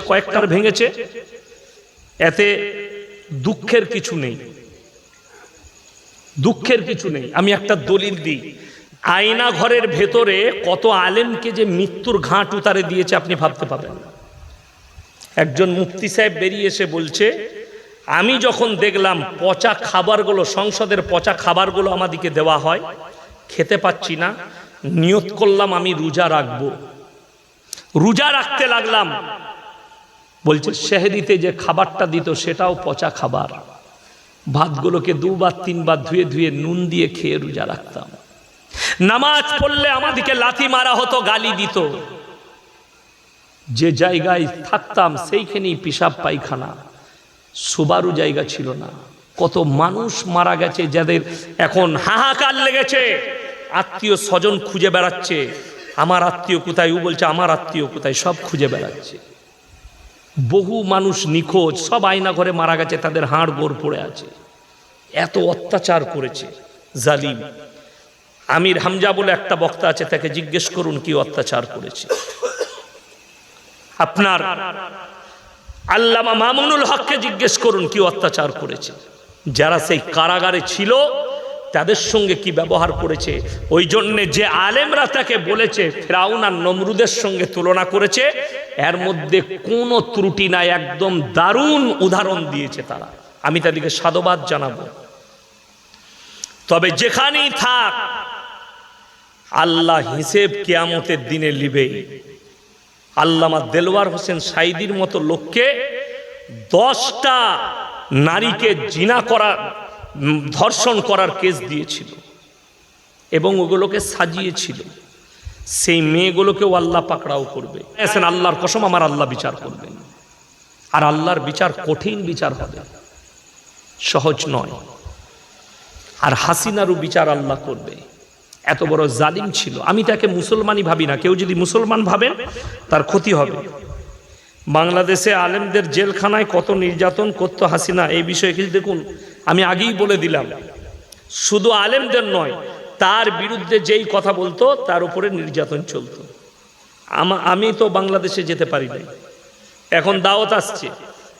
ভারতবর্ষে কয়েকটার ভেঙেছে। এতে দুঃখের কিছু নেই। দুঃখের কিছু নেই। আমি একটা দলিল দিই। আয়না ঘরের ভেতরে কত আলেমকে যে মৃত্যুর ঘাট উতারে দিয়েছে আপনি ভাবতে পারবেন একজন মুফতি সাহেব বেরিয়ে এসে বলছে, আমি যখন দেখলাম পচা খাবারগুলো, সংসদের পচা খাবারগুলো আমাদিকে দেওয়া হয়, খেতে পাচ্ছি না, নিয়ত করলাম আমি রোজা রাখব। রোজা রাখতে লাগলাম। বলছে শেহরিতে যে খাবারটা দিত সেটাও পচা খাবার। ভাতগুলোকে দুবার, তিনবার ধুয়ে ধুয়ে নুন দিয়ে খেয়ে রোজা রাখতাম। নামাজ পড়লে আমাদেরকে লাথি মারা হতো, গালি দিত। যে জায়গায় থাকতাম সেইখানেই পিসাব পায়খানা। সুবারু জায়গা ছিল না। কত মানুষ মারা গেছে যাদের এখন হাহাকার লেগেছে। আত্মীয় স্বজন খুঁজে বেড়াচ্ছে। আমার আত্মীয় কোথায়, ও বলছে, আমার আত্মীয় কোথায়? সব খুঁজে বেড়াচ্ছে। বহু মানুষ নিখোঁজ, সব আয়না ঘরে মারা গেছে, তাদের হাড় গোড় পড়ে আছে। এত অত্যাচার করেছে, জালিম। আমির হামজা বলে একটা বক্তা আছে, তাকে জিজ্ঞেস করুন কি অত্যাচার করেছে। আপনার আল্লামা মামুনুল হককে জিজ্ঞেস করুন কি অত্যাচার করেছে। যারা সেই কারাগারে ছিল তাদের সঙ্গে কি ব্যবহার করেছে? ওই জন্যে যে আলেমরা তাকে বলেছে, ফেরাউন আর নমরুদের সঙ্গে তুলনা করেছে, এর মধ্যে কোনো ত্রুটি নাই, একদম দারুণ উদাহরণ দিয়েছে তারা। আমি তাদেরকে সাধুবাদ জানাব। তবে যেখানেই থাক, আল্লাহ হিসেব কেয়ামতের দিনে লিবেই আল্লামা দেলওয়ার হোসেন সাইদির মতো লোককে দশটা নারীকে জিনা করা ধর্ষণ করার কেস দিয়েছিল এবং ওগুলোকে সাজিয়েছিল। সেই মেয়েগুলোকেও আল্লাহ পাকড়াও করবে। এসেন আল্লাহর কসম আমার আল্লাহ বিচার করবেন। আর আল্লাহর বিচার কঠিন বিচার হবে। সহজ নয়। আর হাসিনারও বিচার আল্লাহ করবে। এত বড় জালিম ছিল। আমি তাকে মুসলমানই ভাবি না। কেউ যদি মুসলমান ভাবেন তার ক্ষতি হবে। বাংলাদেশে আলেমদের জেলখানায় কত নির্যাতন করতো হাসিনা, এই বিষয়ে কিছু দেখুন। আমি আগেই বলে দিলাম। শুধু আলেমদের নয়, তার বিরুদ্ধে যেই কথা বলতো, তার উপরে নির্যাতন চলতো। আমা তো বাংলাদেশে যেতে পারি নাই। এখন দাওয়াত আসছে।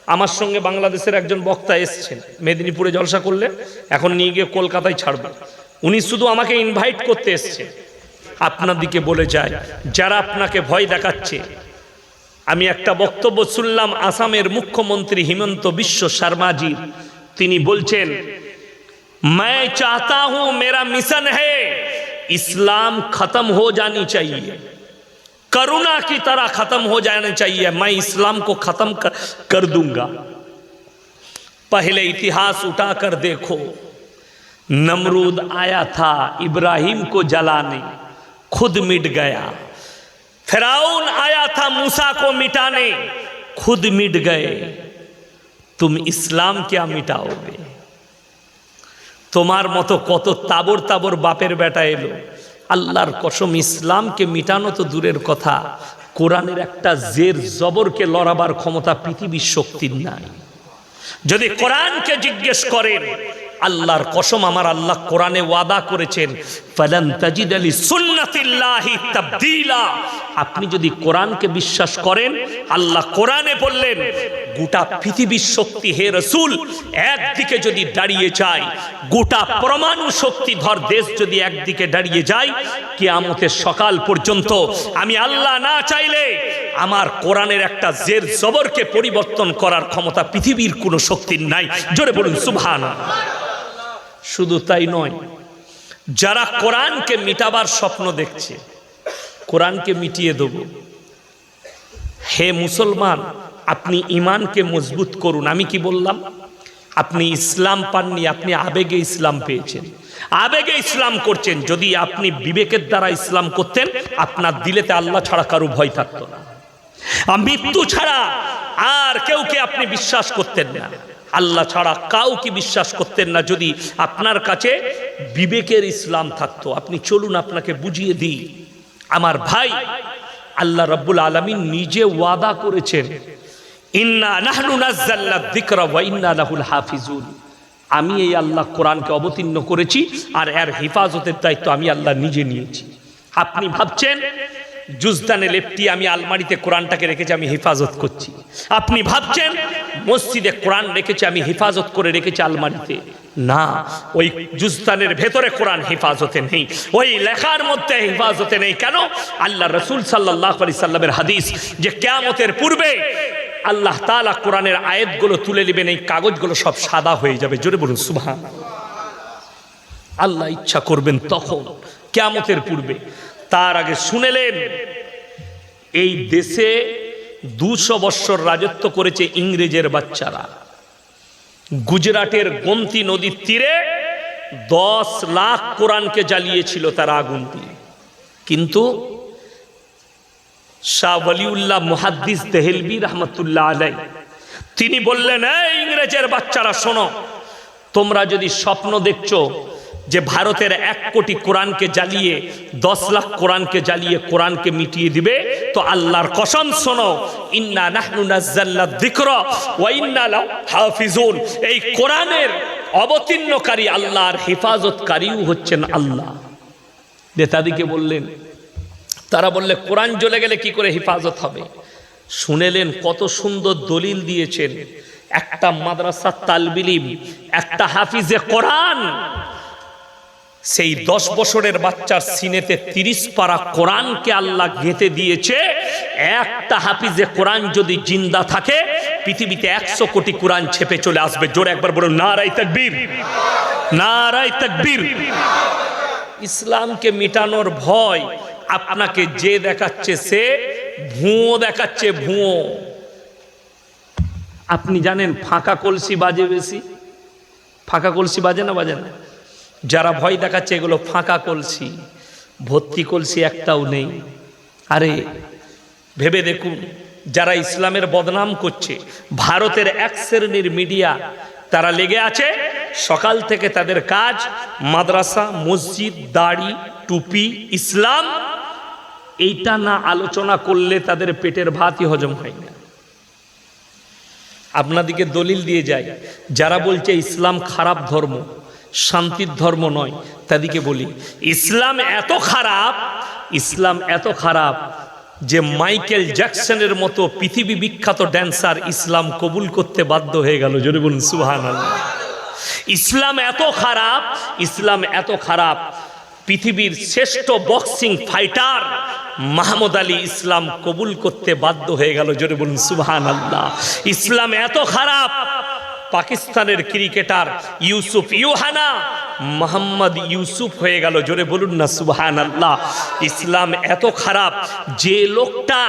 আমার সঙ্গে বাংলাদেশের একজন বক্তা এসছেন, মেদিনীপুরে জলসা করলে, এখন নিয়ে গিয়ে কলকাতায় ছাড়বে। উনি শুধু আমাকে ইনভাইট করতে এসছে আপনার দিকে বলে যায়, যারা আপনাকে ভয় দেখাচ্ছে, আমি একটা বক্তব্য শুনলাম আসামের মুখ্যমন্ত্রী হিমন্ত বিশ্ব শর্মাজি তিনি বলছেন मैं चाहता हूं मेरा मिशन है इस्लाम खत्म हो जानी चाहिए करुणा की तरह खत्म हो जाना चाहिए मैं इस्लाम को खत्म कर, कर दूंगा पहले इतिहास उठाकर देखो नमरूद आया था इब्राहिम को जलाने खुद मिट गया फिराउन आया था मूसा को मिटाने खुद मिट गए तुम इस्लाम क्या मिटाओगे তোমার মতো কত তাবর তাবর বাপের বেটা এলো আল্লাহর কসম ইসলামকে মিটানো তো দূরের কথা কোরআনের একটা জের জবরকে লড়াবার ক্ষমতা পৃথিবীর শক্তির নাই যদি কোরআনকে জিজ্ঞেস করেন আল্লাহর কসম আমার আল্লাহ কোরআনে ওয়াদা করেছেন, ফালান তাজিদ আলী সুন্নাতিল্লাহি তাবদীলা। আপনি যদি কোরআনকে বিশ্বাস করেন, আল্লাহ কোরআনে বললেন, গোটা পৃথিবীর শক্তি হে রসুল, একদিকে যদি দাঁড়িয়ে যায়, গোটা পরমাণু শক্তি ধর দেশ যদি একদিকে দাঁড়িয়ে যায়, কিয়ামতের সকাল পর্যন্ত আমি আল্লাহ না চাইলে আমার কোরআনের একটা জের জবরকে পরিবর্তন করার ক্ষমতা পৃথিবীর কোনো শক্তির নাই। জোরে বলুন সুবহান শুধু তাই নয়, যারা কোরআনকে মিটাবার স্বপ্ন দেখছে, কোরআনকে মিটিয়ে দেব। হে মুসলমান, আপনি ইমানকে মজবুত করুন। আমি কি বললাম? আপনি ইসলাম পাননি, আপনি আবেগে ইসলাম পেয়েছেন। আবেগে ইসলাম করছেন, যদি আপনি বিবেকের দ্বারা ইসলাম করতেন, আপনার দিলেতে আল্লাহ ছাড়া কারও ভয় থাকতো না। মৃত্যু ছাড়া আর কেউকে আপনি বিশ্বাস করতেন না। আল্লাহ ছাড়া কাউকে বিশ্বাস করতেন না। যদি আপনার কাছে বিবেকের ইসলাম থাকতো, আপনি চলুন আপনাকে বুঝিয়ে দিই। আমার ভাই আল্লাহ রব্বুল আলমিন নিজে ওয়াদা করেছেন আমি এই আল্লাহ কোরআনকে অবতীর্ণ করেছি আর এর হেফাজতের দায়িত্ব আমি আল্লাহ নিজে নিয়েছি। আপনি ভাবছেন জুজদানে লেপটি আমি আলমারিতে কোরআনটাকে রেখেছি, আমি হেফাজত করছি। আপনি ভাবছেন, মসজিদে কোরআন রেখেছি, আমি হেফাজত করে রেখেছি আলমারিতে? না, ওই জুজদানের ভেতরে কোরআন হেফাজতে নেই। ওই লেখার মধ্যে হেফাজতে নেই। কেন? আল্লাহ রসুল সাল্লাহ আলি সাল্লামের হাদিস যে কেয়ামতের পূর্বে আল্লাহ তালা কোরআনের আয়াতগুলো তুলে নেবেন এই কাগজগুলো সব সাদা হয়ে যাবে। জোরে বলুন, সুবহান। আল্লাহ ইচ্ছা করবেন তখন, কেয়ামতের পূর্বে। তার আগে শুনেলেন, এই দেশে দুশো বৎসর রাজত্ব করেছে ইংরেজের বাচ্চারা। গুজরাটের গোমতি নদীর তীরে দশ লাখ কোরআনকে জ্বালিয়েছিল তারা আগুন দিয়ে। কিন্তু শাহ ওয়ালিউল্লাহ মুহাদ্দিস দেহেলবি রহমতুল্লাহ আলাই তিনি বললেন ইংরেজের বাচ্চারা, শোনো, তোমরা যদি স্বপ্ন দেখছ যে ভারতের এক কোটি কোরআনকে জ্বালিয়ে, দশ লাখ কোরআনকে জ্বালিয়ে কোরআনকে মিটিয়ে দিবে, তো আল্লাহর কসম শোনো, ইন্না নাহনু এই কোরআনের অবতীর্ণকারী আল্লাহর হেফাজতকারীও হচ্ছেন আল্লাহ। নেতাদিকে বললেন, তারা বললে, কোরআন জ্বলে গেলে কি করে হেফাজত হবে? শুনেলেন, কত সুন্দর দলিল দিয়েছেন। একটা মাদ্রাসা তালবিলিম, একটা হাফিজে কোরআন সেই দশ বছরের বাচ্চার সিনেতে তিরিশ পারা কোরআনকে আল্লাহ গেঁথে দিয়েছে। একটা হাফিজে কোরআন যদি জিন্দা থাকে, পৃথিবীতে একশো কোটি কোরআন ছেপে চলে আসবে। জোরে একবার বলুন নারাই তাকবীর। নারাই তাকবীর। ইসলামকে মিটানোর ভয় আপনাকে যে দেখাচ্ছে সে, ভুঁয়ো দেখাচ্ছে ভুঁয়ো। আপনি জানেন ফাঁকা কলসি বাজে বেশি? ফাঁকা কলসি বাজে না বাজে না? যারা ভয় দেখাচ্ছে, এগুলো ফাঁকা কলসি, ভর্তি কলসি একটাও নেই। আরে, ভেবে দেখুন, যারা ইসলামের বদনাম করছে, ভারতের এক শ্রেণির মিডিয়া, তারা লেগে আছে সকাল থেকে তাদের কাজ, মাদ্রাসা, মসজিদ, দাড়ি, টুপি, ইসলাম, এইটা না আলোচনা করলে তাদের পেটের ভাতই হজম হয় না। আপনাদিকে দলিল দিয়ে যায় যারা বলছে ইসলাম খারাপ ধর্ম শান্তির ধর্ম নয়, তাদেরকে বলি। ইসলাম এত খারাপ, ইসলাম এত খারাপ যে মাইকেল জ্যাকসনের মতো পৃথিবী বিখ্যাত ড্যান্সার ইসলাম কবুল করতে বাধ্য হয়ে গেল। যদি বলুন সুহান ইসলাম এত খারাপ, ইসলাম এত খারাপ। পৃথিবীর শ্রেষ্ঠ বক্সিং ফাইটার মাহমুদ আলী ইসলাম কবুল করতে বাধ্য হয়ে গেল। জোরে বলুন সুবহান আল্লাহ ইসলাম এত খারাপ পাকিস্তানের ক্রিকেটার ইউসুফ ইউহানা মোহাম্মদ ইউসুফ হয়ে গেল। জোরে বলুন না সুবহান আল্লাহ ইসলাম এত খারাপ যে লোকটা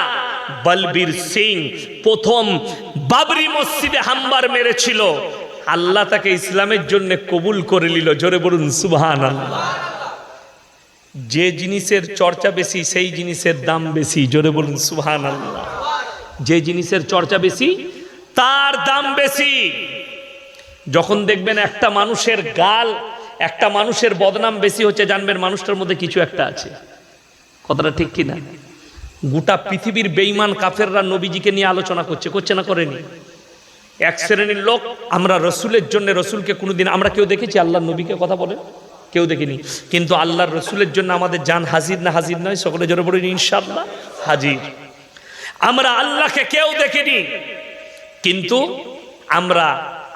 বলবীর সিং প্রথম বাবরি মসজিদে হাম্বার মেরেছিল। আল্লাহ তাকে ইসলামের জন্য কবুল করে নিল। জোরে বলুন সুবহান আল্লাহ যে জিনিসের চর্চা বেশি, সেই জিনিসের দাম বেশি। জোরে বলুন সুবহান আল্লাহ যে জিনিসের চর্চা বেশি, তার দাম বেশি। যখন দেখবেন একটা মানুষের গাল, একটা মানুষের বদনাম বেশি হচ্ছে, জানবেন মানুষটার মধ্যে কিছু একটা আছে। কথাটা ঠিক কিনা গোটা পৃথিবীর বেইমান কাফেররা নবীজিকে নিয়ে আলোচনা করছে করছে না করেনি? এক শ্রেণির লোক, আমরা রসুলের জন্য রসুলকে কোনোদিন, আমরা কেউ দেখেছি আল্লাহ নবীকে কথা বলে? কেউ দেখিনি। কিন্তু আল্লাহর রসুলের জন্য আমাদের জান হাজির না হাজির নয়, সকলে জোরে বলি ইনশাল্লাহ হাজির। আমরা আল্লাহকে কেউ দেখিনি, কিন্তু আমরা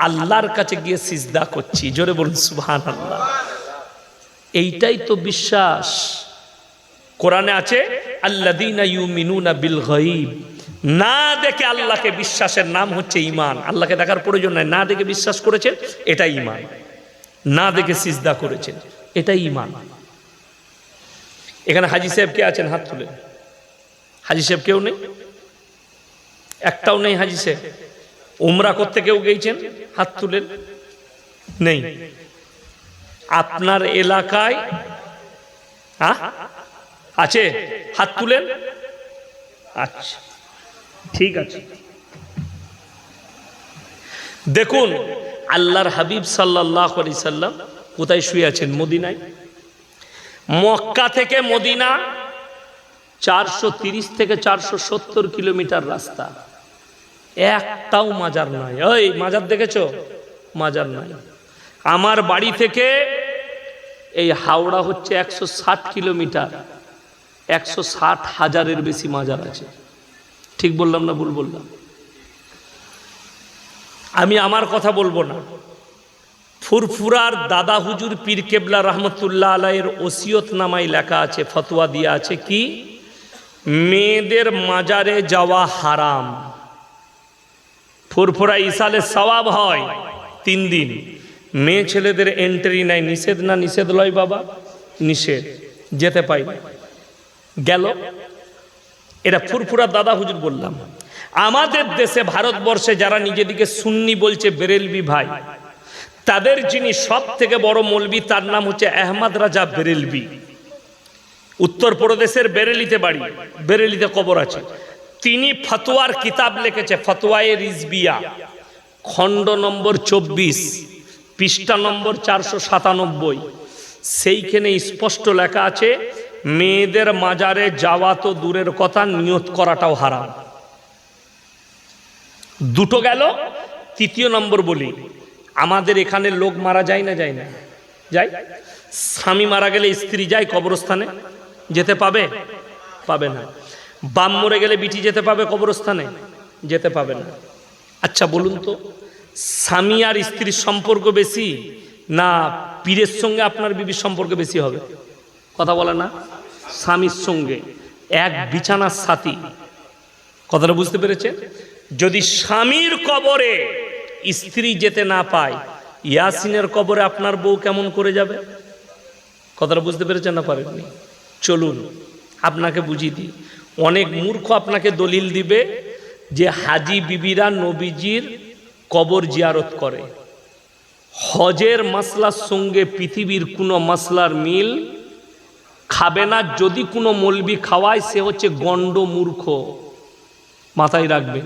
আল্লাহর কাছে গিয়ে সিজদা করছি। জোরে বলুন সুবহান আল্লাহ এইটাই তো বিশ্বাস। কোরআনে আছে আল্লাদিনা ইউমিনুনা বিল গায়ব। না দেখে আল্লাহকে বিশ্বাসের নাম হচ্ছে ইমান আল্লাহকে দেখার প্রয়োজন নাই। না দেখে বিশ্বাস করেছেন, এটা ইমান না দেখে সিজদা করেছেন এটাই ইমান এখানে হাজি সাহেব কে আছেন? হাত তুলে। হাজি সাহেব কেউ নেই? একটাও নেই হাজি সাহেব। উমরা করতে কেউ গেছেন হাত তুলেন। নেই। আপনার এলাকায় আছে? হাত তুলেন। আচ্ছা। ঠিক আছে। দেখুন, আল্লাহর হাবিব সাল্লাহ সাল্লাম কোথায় শুয়ে আছেন? মদিনায়। মক্কা থেকে মদিনা চারশো থেকে চারশো সত্তর কিলোমিটার রাস্তা। একটাও মাজার নয় ওই মাজার দেখেছ? মাজার নয় আমার বাড়ি থেকে এই হাওড়া হচ্ছে একশো ষাট কিলোমিটার। একশো ষাট হাজারের বেশি মাজার আছে। ঠিক বললাম না ভুল বললাম? আমি আমার কথা বলব না। ফুরফুরার দাদা হুজুর পীর কেবলা রহমতুল্লাহ আলাইয়ের ওসিয়ত নামায় লেখা আছে, ফতোয়া দিয়া আছে কি? মেয়েদের মাজারে যাওয়া হারাম। ফুরফুরা ইসালে সওয়াব হয় তিন দিন। মেয়ে ছেলেদের এন্ট্রি নাই নিষেধ না, নিষেধ লয় বাবা? নিষেধ, যেতে পাই গেল। এটা ফুরফুরা দাদা হুজুর বললাম। আমাদের দেশে ভারতবর্ষে যারা নিজেদিকে সুন্নি বলছে, বেরেলবি ভাই, তাদের যিনি সব থেকে বড় মলবি, তার নাম হচ্ছে আহমদ রাজা বেরেলবি। উত্তরপ্রদেশের বেরেলিতে বাড়ি, বেরেলিতে কবর আছে। তিনি ফতোয়ার কিতাব লিখেছে, ফতোয়ায়ে রিজবিয়া। খণ্ড নম্বর চব্বিশ, পৃষ্ঠা নম্বর চারশো সাতানব্বই। সেইখানে স্পষ্ট লেখা আছে, মেয়েদের মাজারে যাওয়া তো দূরের কথা, নিয়ত করাটাও হারাম। দুটো গেল, তৃতীয় নম্বর বলি, আমাদের এখানে লোক মারা যায় না যায় না? যায়? স্বামী মারা গেলে স্ত্রী যায় কবরস্থানে? যেতে পাবে? পাবে না। বাম মরে গেলে বিটি যেতে পাবে কবরস্থানে? যেতে পাবে না। আচ্ছা বলুন তো, স্বামী আর স্ত্রীর সম্পর্ক বেশি না পীরের সঙ্গে আপনার বিবির সম্পর্ক বেশি হবে? কথা বলে না। স্বামীর সঙ্গে এক বিছানার সাথী কথাটা বুঝতে পেরেছেন? যদি স্বামীর কবরে স্ত্রী যেতে না পায়, ইয়াসিনের কবরে আপনার বউ কেমন করে যাবে? কথাটা বুঝতে পেরেছেন না পারেননি? চলুন, আপনাকে বুঝিয়ে দিই। অনেক মূর্খ আপনাকে দলিল দিবে যে হাজি বিবিরা নবীজির কবর জিয়ারত করে। হজের মাসলার সঙ্গে পৃথিবীর কোনো মাসলার মিল খাবে না, যদি কোনো মলবি খাওয়ায়, সে হচ্ছে গণ্ড মূর্খ। মাথায় রাখবে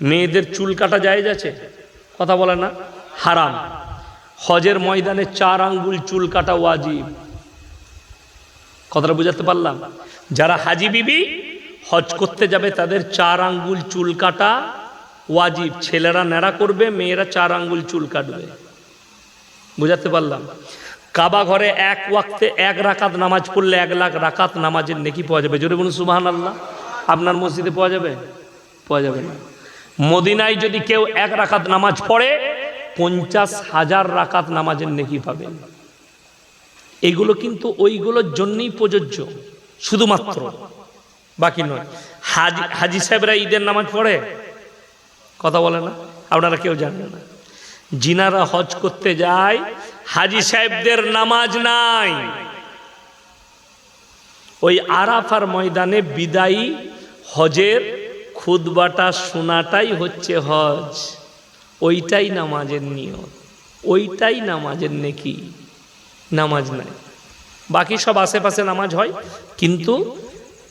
মেয়েদের চুল কাটা যায় যাচ্ছে কথা বলে না? হারাম। হজের ময়দানে চার আঙ্গুল চুল কাটা ওয়াজিব। কথাটা বুঝাতে পারলাম? যারা হাজি বিবি হজ করতে যাবে, তাদের চার আঙ্গুল চুল কাটা, ওয়াজিব। ছেলেরা ন্যাড়া করবে, মেয়েরা চার আঙ্গুল চুল কাটবে। বুঝাতে পারলাম? কাবা ঘরে এক ওয়াক্তে এক রাকাত নামাজ পড়লে এক লাখ রাকাত নামাজের নেকি পাওয়া যাবে। জোরে বলুন সুবাহান আল্লাহ আপনার মসজিদে পাওয়া যাবে? পাওয়া যাবে না। মদিনায় যদি কেউ এক রাকাত নামাজ পড়ে, পঞ্চাশ হাজার রাকাত নামাজের নেকি পাবেন এগুলো কিন্তু ওইগুলোর জন্যই প্রযোজ্য। শুধুমাত্র। বাকি নয়। হাজি হাজি সাহেবরা ঈদের নামাজ পড়ে? কথা বলে না। আপনারা কেউ জানেন না। জিনারা হজ করতে যায়, হাজি সাহেবদের নামাজ নাই। ওই আরাফার ময়দানে বিদায়ী হজের খুদবাটা শোনাটাই হচ্ছে হজ। ওইটাই নামাজের নিয়ম। ওইটাই নামাজের নেকি। নামাজ নাই। বাকি সব আশেপাশে নামাজ হয়। কিন্তু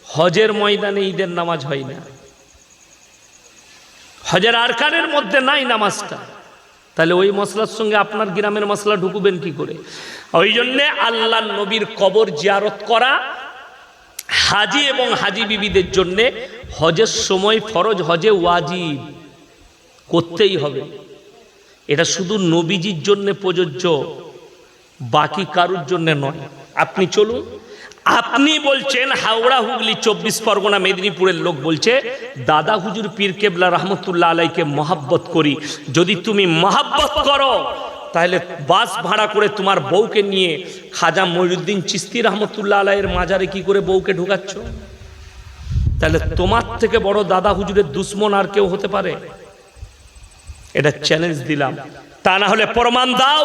হজের ময়দানে ঈদের নামাজ হয় না। হজের আরকানের মধ্যে নাই নামাজটা। তাহলে ওই মশলার সঙ্গে আপনার গ্রামের মশলা ঢুকবেন কি করে? ওই জন্যে আল্লাহ নবীর কবর জিয়ারত করা হাজি এবং হাজি বিবিদের জন্যে হজের সময় ফরজ, হজে ওয়াজিব করতেই হবে। এটা শুধু নবীজির জন্য প্রযোজ্য, বাকি কারুর জন্য নয়। আপনি চলুন আপনি বলছেন হাওড়া, হুগলি, চব্বিশ পরগনা, মেদিনীপুরের লোক বলছে, দাদা হুজুর পীর কেবলা রহমতুল্লাহ আলাইকে মহাব্বত করি। যদি তুমি মহাব্বত করো, তাহলে বাস ভাড়া করে তোমার বউকে নিয়ে খাজা মহিউদ্দিন চিস্তি রহমতুল্লাহ আলাইয়ের মাজারে কি করে বউকে ঢুকাচ্ছ? তাহলে তোমার থেকে বড় দাদা হুজুরের দুশ্মন আর কেউ হতে পারে? এটা চ্যালেঞ্জ দিলাম। তা না হলে প্রমাণ দাও।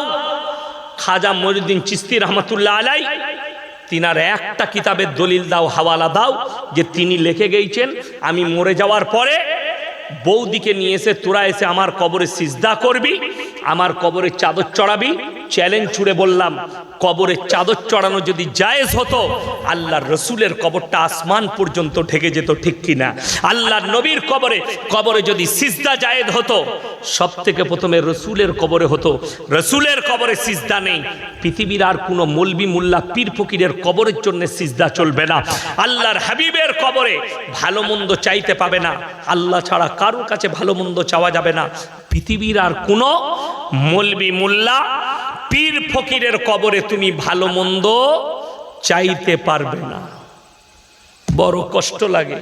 খাজা মহিউদ্দিন চিস্তি রহমতুল্লাহ আলাই তিনার একটা কিতাবের দলিল দাও, হাওয়ালা দাও, যে তিনি লেখে গেছেন আমি মরে যাওয়ার পরে বৌদিকে নিয়ে এসে, তোরা এসে আমার কবরে সিজদা করবি, আমার কবরে চাদর চড়াবি চ্যালেঞ্জ ছুড়ে বললাম, কবরে চাদর চড়ানো যদি জায়েজ হতো, আল্লাহর রসুলের কবরটা আসমান পর্যন্ত ঢেকে যেত, ঠিক কিনা? আল্লাহর নবীর কবরে কবরে যদি সিজদা জায়েদ হতো সব থেকে প্রথমে রসুলের কবরে হতো। রসুলের কবরে সিজদা নেই। পৃথিবীর আর কোনো মলবি মোল্লা পীর ফকিরের কবরের জন্য সিজদা চলবে না। আল্লাহর হাবিবের কবরে ভালো মন্দ চাইতে পাবে না। আল্লাহ ছাড়া কারোর কাছে ভালো মন্দ চাওয়া যাবে না। পৃথিবীর আর কোনো মলবি মোল্লা পীর ফকিরের কবরে তুমি ভালো মন্দ চাইতে পারবে না। বড় কষ্ট লাগে।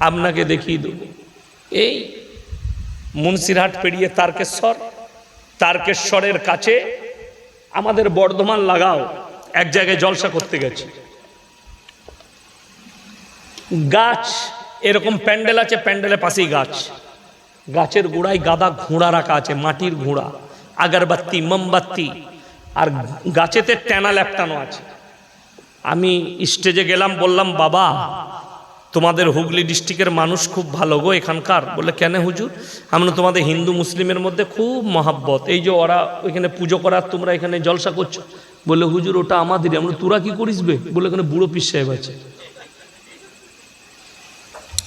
আপনাকে দেখিয়ে দেব। এই মুন্সিরহাট পেরিয়ে তারকেশ্বর, তারকেশ্বরের কাছে আমাদের বর্ধমান লাগাও। এক জায়গায় জলসা করতে গেছি। গাছ, এরকম প্যান্ডেল আছে, প্যান্ডেলের পাশেই গাছ। গাছের গোড়ায় গাদা ঘোড়া রাখা আছে, মাটির ঘোড়া, আগরবাতি, মোমবাতি। আর গাছেতে ট্যানা ল্যাপটানো আছে। আমি স্টেজে গেলাম, বললাম, বাবা, তোমাদের হুগলি ডিস্ট্রিক্টের মানুষ খুব ভালো গো এখানকার। বলে কেন হুজুর? আমরা তোমাদের হিন্দু মুসলিমের মধ্যে খুব মহাব্বত। এই যে ওরা ওইখানে পুজো করার, তোমরা এখানে জলসা করছ। বলে হুজুর, ওটা আমাদেরই আমরা তোরা কি করিস বে? বলে এখানে বুড়ো পিস সাহেব আছে।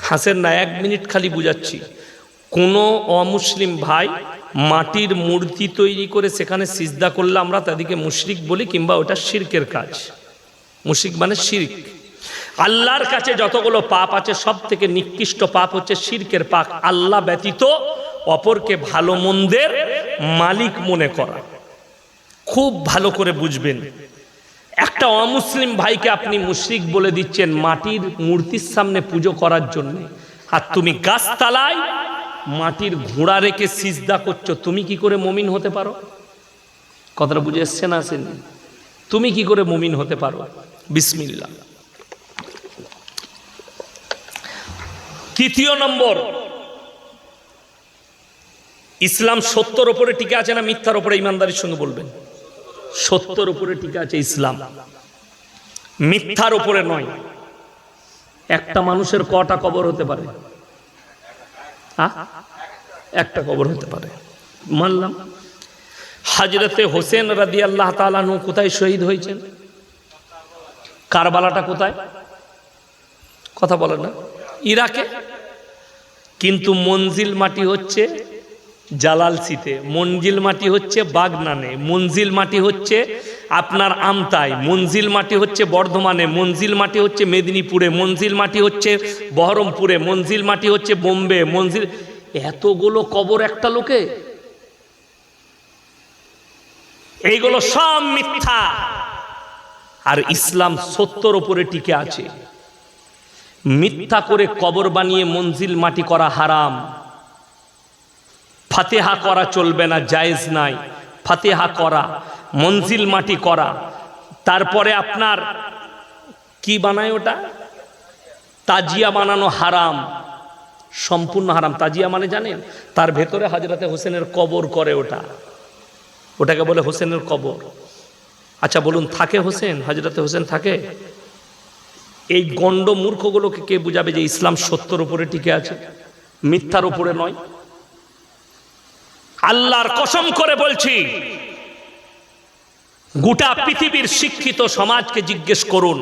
হাসেন না, এক মিনিট খালি বুঝাচ্ছি। কোনো অমুসলিম ভাই মাটির মূর্তি তৈরি করে সেখানে সিজদা করলে আমরা তাদেরকে মুশরিক বলি কিংবা ওটা শিরকের কাজ। মুশরিক মানে শিরক। আল্লাহর কাছে যতগুলো পাপ আছে সব থেকে নিকৃষ্ট পাপ হচ্ছে শিরকের পাপ। আল্লাহ ব্যতীত অপরকে ভালো মন্দের মালিক মনে করা। খুব ভালো করে বুঝবেন। একটা অমুসলিম ভাইকে আপনি মুশরিক বলে দিচ্ছেন মাটির মূর্তির সামনে পুজো করার জন্য। আর তুমি গাছতলায় মাটির ঘোড়া রেখে সিজদা করছ, তুমি কি করে মমিন হতে পারো? কথাটা বুঝে এসছে না আসেনি? তুমি কি করে মমিন হতে পারো? বিসমিল্লা তৃতীয় নম্বর, ইসলাম সত্যর ওপরে টিকে আছে না মিথ্যার ওপরে? ইমানদারির সঙ্গে বলবেন। সত্যর উপরে টিকে আছে ইসলাম। মিথ্যার উপরে নয়। একটা মানুষের কটা কবর হতে পারে? একটা কবর হতে পারে। মানলাম, হাজরতে হোসেন রাদি আল্লাহ তালানু কোথায় শহীদ হয়েছেন? কারবালাটা কোথায়? কথা বলে না। ইরাকে? কিন্তু মঞ্জিল মাটি হচ্ছে জালালসিতে, মঞ্জিল মাটি হচ্ছে বাগনানে, মঞ্জিল মাটি হচ্ছে আপনার আমতায় মঞ্জিল মাটি হচ্ছে বর্ধমানে, মঞ্জিল মাটি হচ্ছে মেদিনীপুরে, মঞ্জিল মাটি হচ্ছে বহরমপুরে, মঞ্জিল মাটি হচ্ছে বোম্বে, মঞ্জিল এতগুলো কবর একটা লোকে? এইগুলো সব মিথ্যা। আর ইসলাম সত্যর ওপরে টিকে আছে। মিথ্যা করে কবর বানিয়ে মঞ্জিল মাটি করা হারাম। ফাতেহা করা চলবে না, জায়েজ নাই। ফাতেহা করা মঞ্জিল মাটি করা। তারপরে আপনার কি বানায় ওটা? তাজিয়া বানানো হারাম। সম্পূর্ণ হারাম। তাজিয়া মানে জানেন? তার ভেতরে হাজরাতে হোসেনের কবর করে ওটা। ওটাকে বলে হোসেনের কবর। আচ্ছা বলুন, থাকে হোসেন? হাজরাতে হোসেন থাকে? এই গণ্ড মূর্খগুলোকে কে বুঝাবে যে ইসলাম সত্যর উপরে টিকে আছে? মিথ্যার উপরে নয়। আল্লাহর কসম করে বলছি গোটা পৃথিবীর শিক্ষিত সমাজকে জিজ্ঞেস করুন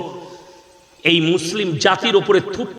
এই মুসলিম জাতির উপরে থুপ